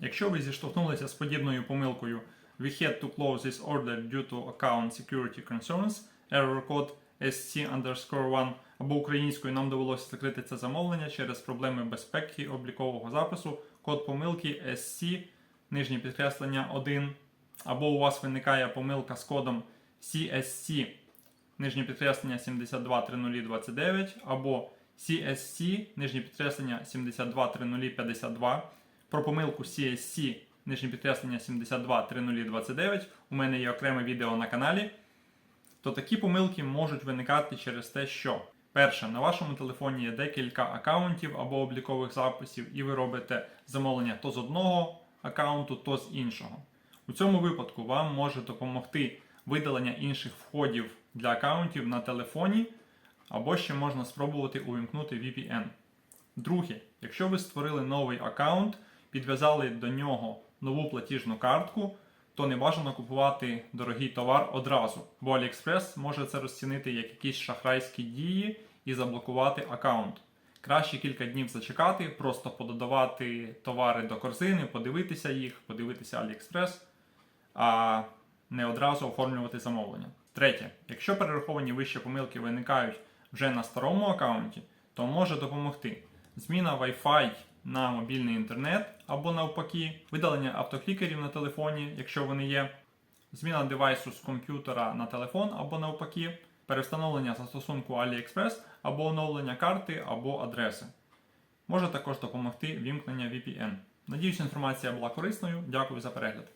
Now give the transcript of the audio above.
Якщо ви зіштовхнулися з подібною помилкою We had to close this order due to account security concerns, error code SC underscore 1, або українською нам довелося закрити це замовлення через проблеми безпеки облікового запису, код помилки SC, нижнє підкреслення 1, або у вас виникає помилка з кодом CSC, нижнє підкреслення 723029, або CSC, нижнє підкреслення 723052. Про помилку CSC, нижнє підкреслення 723029 у мене є окреме відео на каналі. То такі помилки можуть виникати через те, що перше, на вашому телефоні є декілька аккаунтів або облікових записів, і ви робите замовлення то з одного аккаунту, то з іншого. У цьому випадку вам може допомогти видалення інших входів для аккаунтів на телефоні, або ще можна спробувати увімкнути VPN. Друге, якщо ви створили новий аккаунт, підв'язали до нього нову платіжну картку, то не бажано купувати дорогий товар одразу, бо AliExpress може це розцінити як якісь шахрайські дії і заблокувати аккаунт. Краще кілька днів зачекати, просто пододавати товари до корзини, подивитися їх, подивитися AliExpress, а не одразу оформлювати замовлення. Третє, якщо перераховані вище помилки виникають вже на старому аккаунті, то може допомогти зміна Wi-Fi на мобільний інтернет або навпаки, видалення автоклікерів на телефоні, якщо вони є, зміна девайсу з комп'ютера на телефон або навпаки, перевстановлення застосунку AliExpress або оновлення карти або адреси. Може також допомогти вімкнення VPN. Надіюсь, інформація була корисною. Дякую за перегляд.